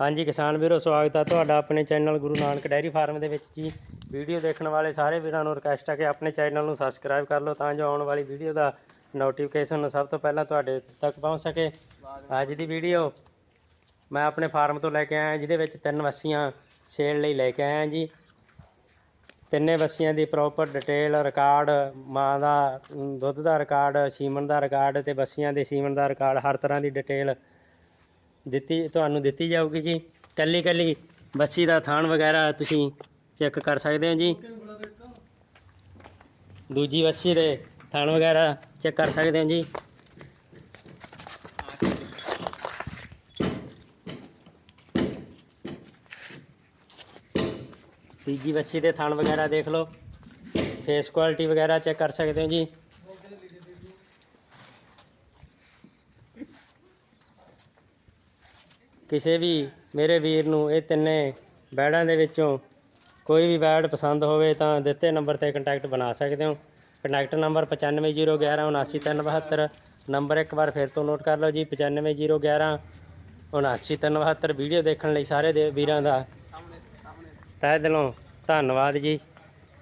ਹਾਂਜੀ ਕਿਸਾਨ ਵੀਰੋ, ਸਵਾਗਤ ਆ ਤੁਹਾਡਾ ਆਪਣੇ channel Guru Nanak dairy farm ਦੇ ਵਿੱਚ ਜੀ। ਵੀਡੀਓ ਦੇਖਣ ਵਾਲੇ ਸਾਰੇ ਵੀਰਾਂ ਨੂੰ ਰਿਕਵੈਸਟ ਆ ਕਿ ਆਪਣੇ ਚੈਨਲ ਨੂੰ ਸਬਸਕ੍ਰਾਈਬ ਕਰ ਲਓ ਤਾਂ ਜੋ ਆਉਣ ਵਾਲੀ ਵੀਡੀਓ ਦਾ ਨੋਟੀਫਿਕੇਸ਼ਨ ਸਭ ਤੋਂ ਪਹਿਲਾਂ ਤੁਹਾਡੇ ਤੱਕ ਪਹੁੰਚ ਸਕੇ। ਅੱਜ ਦੀ ਵੀਡੀਓ ਮੈਂ ਆਪਣੇ ਫਾਰਮ ਤੋਂ ਲੈ ਕੇ ਆਇਆ, ਜਿਹਦੇ ਵਿੱਚ ਤਿੰਨ ਵੱਛੀਆਂ ਸੇਲ ਲਈ ਲੈ ਕੇ ਆਇਆ ਜੀ। ਤਿੰਨੇ ਵੱਛੀਆਂ ਦੀ ਪ੍ਰੋਪਰ ਡਿਟੇਲ ਰਿਕਾਰਡ ਮਾਂ ਦਾ, ਦੁੱਧ ਦਾ ਰਿਕਾਰਡ ਸੀਮਨ ਦਾ ਰਿਕਾਰਡ ਤੇ ਵੱਛੀਆਂ ਦੇ ਸੀਮਨ ਦਾ ਰਿਕਾਰਡ ਹਰ ਤਰ੍ਹਾਂ ਦੀ ਡਿਟੇਲ ਦਿੱਤੀ, ਤੁਹਾਨੂੰ ਦਿੱਤੀ ਜਾਊਗੀ ਜੀ। ਕੱਲੀ ਕੱਲੀ ਬੱਚੀ ਦਾ ਥਾਣ ਵਗੈਰਾ ਤੁਸੀਂ ਚੈੱਕ ਕਰ ਸਕਦੇ ਹੋ ਜੀ। ਦੂਜੀ ਬੱਚੀ ਦੇ ਥਾਣ ਵਗੈਰਾ ਚੈੱਕ ਕਰ ਸਕਦੇ ਹੋ ਜੀ। ਤੀਜੀ ਬੱਚੀ ਦੇ ਥਾਣ ਵਗੈਰਾ ਦੇਖ ਲਓ। ਫੇਸ ਕੁਆਲਿਟੀ ਵਗੈਰਾ ਚੈੱਕ ਕਰ ਸਕਦੇ ਹੋ ਜੀ। ਕਿਸੇ ਵੀ ਮੇਰੇ ਵੀਰ ਨੂੰ ਇਹ ਤਿੰਨੇ ਬੈੜਾਂ ਦੇ ਵਿੱਚੋਂ ਕੋਈ ਵੀ ਬੈੜ ਪਸੰਦ ਹੋਵੇ ਤਾਂ ਦਿੱਤੇ ਨੰਬਰ ਤੇ ਕੰਟੈਕਟ ਬਣਾ ਸਕਦੇ ਹੋ। ਕੰਟੈਕਟ ਨੰਬਰ 9501179372 ਨੰਬਰ ਇੱਕ ਵਾਰ ਫਿਰ ਤੋਂ ਨੋਟ ਕਰ ਲਓ ਜੀ 9501179372 ਵੀਡੀਓ ਦੇਖਣ ਲਈ ਸਾਰੇ ਦੇ ਵੀਰਾਂ ਦਾ ਤਹਿ ਦਿਲੋਂ ਧੰਨਵਾਦ ਜੀ।